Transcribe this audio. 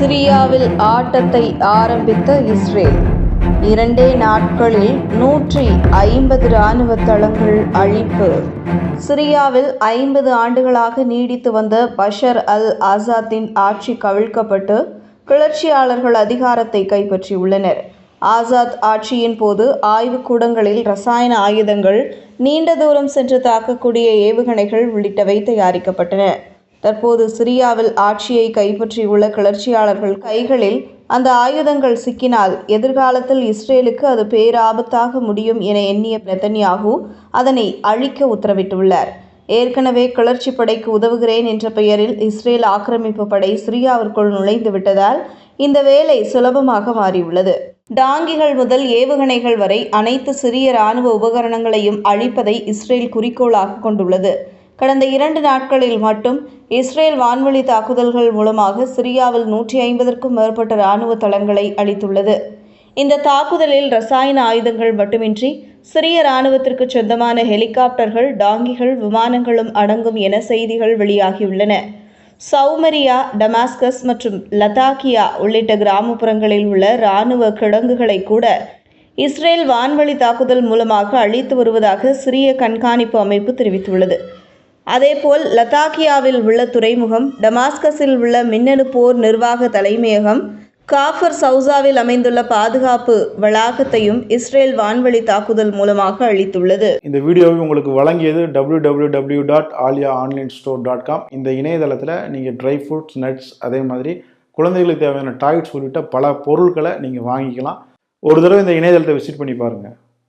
சிரியாவில் ஆட்டத்தை ஆரம்பித்த இஸ்ரேல். இரண்டே நாட்களில் நூற்றி ஐம்பது இராணுவ தளங்கள் அழிப்பு. சிரியாவில் ஐம்பது ஆண்டுகளாக நீடித்து வந்த பஷர் அல் ஆசாத்தின் ஆட்சி கவிழ்க்கப்பட்டு கிளர்ச்சியாளர்கள் அதிகாரத்தை கைப்பற்றியுள்ளனர். ஆசாத் ஆட்சியின் போது ஆய்வுக்கூடங்களில் ரசாயன ஆயுதங்கள் நீண்ட தூரம் சென்று தாக்கக்கூடிய ஏவுகணைகள் உள்ளிட்டவை தயாரிக்கப்பட்டன. தற்போது சிரியாவில் ஆட்சியை கைப்பற்றியுள்ள கிளர்ச்சியாளர்கள் கைகளில் அந்த ஆயுதங்கள் சிக்கினால் எதிர்காலத்தில் இஸ்ரேலுக்கு அது பேராபத்தாக முடியும் என எண்ணிய நெதன்யாகு அதனை அழிக்க உத்தரவிட்டுள்ளார். ஏற்கனவே கிளர்ச்சி படைக்கு உதவுகிறேன் என்ற பெயரில் இஸ்ரேல் ஆக்கிரமிப்பு படை சிரியாவிற்குள் நுழைந்து விட்டதால் இந்த வேலை சுலபமாக மாறியுள்ளது. டாங்கிகள் முதல் ஏவுகணைகள் வரை அனைத்து சிறிய இராணுவ உபகரணங்களையும் அழிப்பதை இஸ்ரேல் குறிக்கோளாக கொண்டுள்ளது. கடந்த இரண்டு நாட்களில் மட்டும் இஸ்ரேல் வான்வழி தாக்குதல்கள் மூலமாக சிரியாவில் நூற்றி ஐம்பதற்கும் மேற்பட்ட இராணுவ தளங்களை அளித்துள்ளது இந்த தாக்குதலில் ரசாயன ஆயுதங்கள் மட்டுமின்றி சிறிய இராணுவத்திற்கு சொந்தமான ஹெலிகாப்டர்கள் டாங்கிகள் விமானங்களும் அடங்கும் என செய்திகள் வெளியாகியுள்ளன. சௌமரியா டமாஸ்கஸ் மற்றும் லதாக்கியா உள்ளிட்ட கிராமப்புறங்களில் உள்ள இராணுவ கிடங்குகளை கூட இஸ்ரேல் வான்வழி தாக்குதல் மூலமாக அழித்து வருவதாக சிறிய கண்காணிப்பு அமைப்பு தெரிவித்துள்ளது. அதேபோல் லத்தாக்கியாவில் உள்ள துறைமுகம் டமாஸ்கஸில் உள்ள மின்னணு போர் நிர்வாக தலைமையகம் காஃபர் சவுசாவில் அமைந்துள்ள பாதுகாப்பு வளாகத்தையும் இஸ்ரேல் வான்வழி தாக்குதல் மூலமாக அளித்துள்ளது இந்த வீடியோவை உங்களுக்கு வழங்கியது www.alia dot Alia online store dot com இந்த இணையதளத்தில் நீங்கள் ட்ரை ஃப்ரூட்ஸ் நட்ஸ் அதே மாதிரி குழந்தைகளுக்கு தேவையான டாய்ஸ் உள்ளிட்ட பல பொருட்களை நீங்கள் வாங்கிக்கலாம். ஒரு தடவை இந்த இணையதளத்தை விசிட் பண்ணி பாருங்கள்